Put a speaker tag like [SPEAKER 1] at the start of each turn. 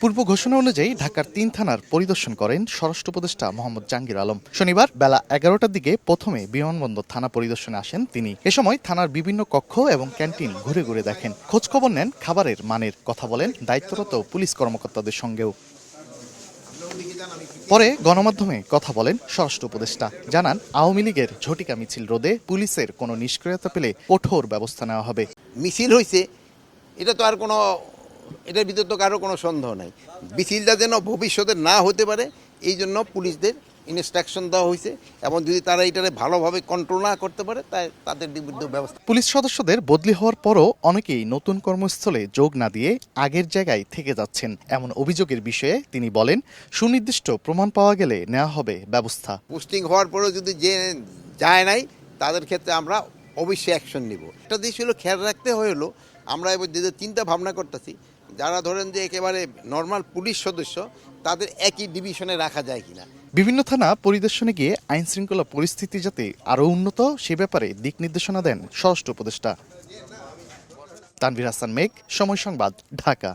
[SPEAKER 1] পূর্ব ঘোষণা অনুযায়ী ঢাকার তিন থানার পরিদর্শন করেন স্বরাষ্ট্র উপদেষ্টা মোহাম্মদ জাহাঙ্গীর আলম। শনিবার বেলা এগারোটার দিকে প্রথমে বিমানবন্দর থানা পরিদর্শনে আসেন তিনি। এ সময় থানার বিভিন্ন কক্ষ এবং ক্যান্টিন ঘুরে ঘুরে দেখেন। খোঁজখবর নেন খাবারের মানের কথা বলেন দায়িত্বরত পুলিশ কর্মকর্তাদের সঙ্গেও। পরে গণমাধ্যমে কথা বলেন স্বরাষ্ট্র উপদেষ্টা। জানান, আওয়ামী লীগের ঝটিকা মিছিল রোধে পুলিশের কোনো নিষ্ক্রিয়তা পেলে কঠোর ব্যবস্থা নেওয়া হবে।
[SPEAKER 2] মিছিল হয়েছে এটা তো আর কোনো এটার ভিতর তো কারও কোনো সন্দেহ নাই। মিছিলটা যেন ভবিষ্যতে না হতে পারে এই জন্য পুলিশদের ইনস্ট্রাকশন দেওয়া হয়েছে এবং যদি তারা এটারে ভালোভাবে কন্ট্রোল না করতে পারে তাই তাদের বিরুদ্ধে ব্যবস্থা
[SPEAKER 1] পুলিশ সদস্যদের বদলি হওয়ার পরও অনেকেই নতুন কর্মস্থলে যোগ না দিয়ে আগের জায়গায় থেকে যাচ্ছেন। এমন অভিযোগের বিষয়ে তিনি বলেন সুনির্দিষ্ট প্রমাণ পাওয়া গেলে নেওয়া হবে ব্যবস্থা।
[SPEAKER 2] পোস্টিং হওয়ার পরেও যদি যে যায় নাই তাদের ক্ষেত্রে আমরা অবশ্যই অ্যাকশন নিব। একটা দিক ছিল খেয়াল রাখতে হলো আমরা এবার যে চিন্তা ভাবনা করতেছি, যারা ধরেন যে একেবারে নর্মাল পুলিশ সদস্য, তাদের একই ডিভিশনে রাখা যায় কিনা।
[SPEAKER 1] বিভিন্ন থানা পরিদর্শনে গিয়ে আইন শৃঙ্খলা পরিস্থিতি যাতে আরও উন্নত, সে ব্যাপারে দিক নির্দেশনা দেন স্বরাষ্ট্র উপদেষ্টা। তানভীর হাসান মেঘ, সময় সংবাদ, ঢাকা।